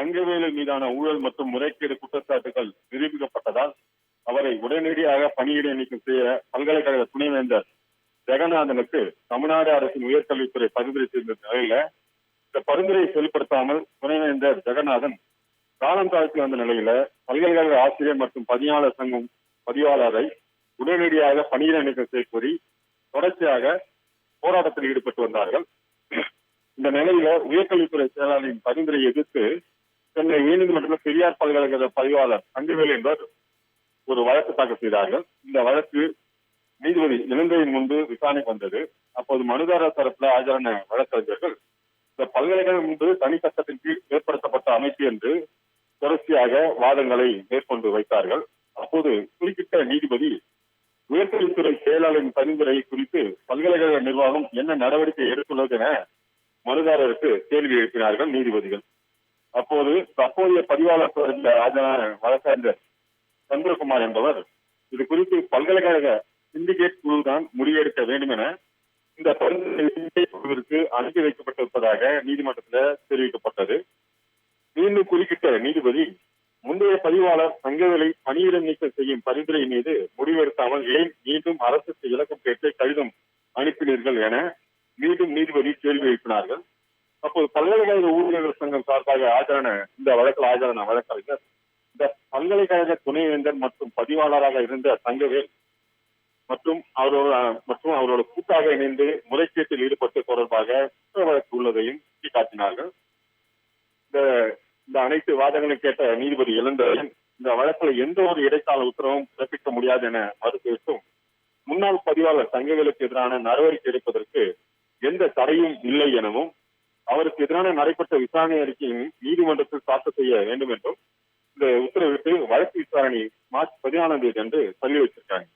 தங்கவேலு மீதான ஊழல் மற்றும் முறைகேடு குற்றச்சாட்டுகள் நிரூபிக்கப்பட்டதால் அவரை உடனடியாக பணியிட நீக்கம் செய்ய பல்கலைக்கழக துணைவேந்தர் ஜெகநாதனுக்கு தமிழ்நாடு அரசின் உயர்கல்வித்துறை பரிந்துரை செய்த நிலையில இந்த பரிந்துரையை செயல்படுத்தாமல் துணைவேந்தர் ஜெகநாதன் காலம் தாழ்த்தி வந்த நிலையில பல்கலைக்கழக ஆசிரியர் மற்றும் பதிவாளர் சங்கம் பதிவாளரை உடனடியாக பணியிட நீக்கம் செய்ய கோரி தொடர்ச்சியாக போராட்டத்தில் ஈடுபட்டு வந்தார்கள். இந்த நிலையில உயர்கல்வித்துறை செயலாளரின் பரிந்துரையை எதிர்த்து சென்னை உயர்நீதிமன்றத்தில் பெரியார் பல்கலைக்கழக பதிவாளர் அங்குவேல் என்பவர் ஒரு வழக்கு தாக்கல் செய்தார்கள். இந்த வழக்கு நீதிபதி இலங்கையின் முன்பு விசாரணைக்கு வந்தது. அப்போது மனுதாரர் தரப்புல ஆஜரான வழக்கறிஞர்கள் இந்த பல்கலைக்கழகம் என்பது தனி சட்டத்தின் கீழ் ஏற்படுத்தப்பட்ட அமைப்பு என்று தொடர்ச்சியாக வாதங்களை மேற்கொண்டு வைத்தார்கள். அப்போது குறிப்பிட்ட நீதிபதி உயர்கல்வித்துறை செயலாளரின் பரிந்துரை குறித்து பல்கலைக்கழக நிர்வாகம் என்ன நடவடிக்கை எடுத்துள்ளது என மனுதாரருக்கு கேள்வி எழுப்பினார்கள் நீதிபதிகள். அப்போது தற்போதைய பதிவாளர் வழக்கறிஞர் சந்திரகுமார் என்பவர் இது குறித்து பல்கலைக்கழக சிண்டிகேட் குழு தான் முடிவெடுக்க வேண்டும் என இந்த பரிந்துரை குழுவிற்கு அனுப்பி வைக்கப்பட்டிருப்பதாக நீதிமன்றத்தில் தெரிவிக்கப்பட்டது. மீண்டும் குறுக்கிட்ட நீதிபதி முந்தைய பதிவாளர் தங்கவேலை பணியிட நீக்கம் செய்யும் பரிந்துரை மீது முடிவெடுத்தாமல் ஏன் மீண்டும் அரசுக்கு இலக்கம் கேட்டு கடிதம் அனுப்பினீர்கள் என மீண்டும் நீதிபதி கேள்வி எழுப்பினார்கள். அப்போது பல்கலைக்கழக ஊழியர்கள் சங்கம் சார்பாக ஆஜரான இந்த வழக்கில் ஆஜரான வழக்கறிஞர் இந்த பல்கலைக்கழக துணைவேந்தர் மற்றும் பதிவாளராக இருந்த தங்கவேல் மற்றும் அவரோட மற்றும் அவரோட கூட்டாக இணைந்து முறைகேட்டில் ஈடுபட்டு தொடர்பாக குற்ற வழக்கு உள்ளதையும் சுட்டிக்காட்டினார்கள். இந்த இந்த அனைத்து வாதங்களையும் கேட்ட நீதிபதி இளந்தரன் இந்த வழக்கில் எந்த ஒரு இடைக்கால உத்தரவும் பிறப்பிக்க முடியாது என மறுத்துவிட்டும் முன்னாள் பதிவாளர் தங்கவேலுக்கு எதிரான நடவடிக்கை எடுப்பதற்கு எந்த தடையும் இல்லை எனவும் அவருக்கு எதிரான நடைபெற்ற விசாரணை அறிக்கையும் நீதிமன்றத்தில் தாக்கல் செய்ய வேண்டும் என்றும் இந்த உத்தரவிட்டு வழக்கு விசாரணை மார்ச் பதினாலாம் தேதி அன்று தள்ளி வச்சிருக்காங்க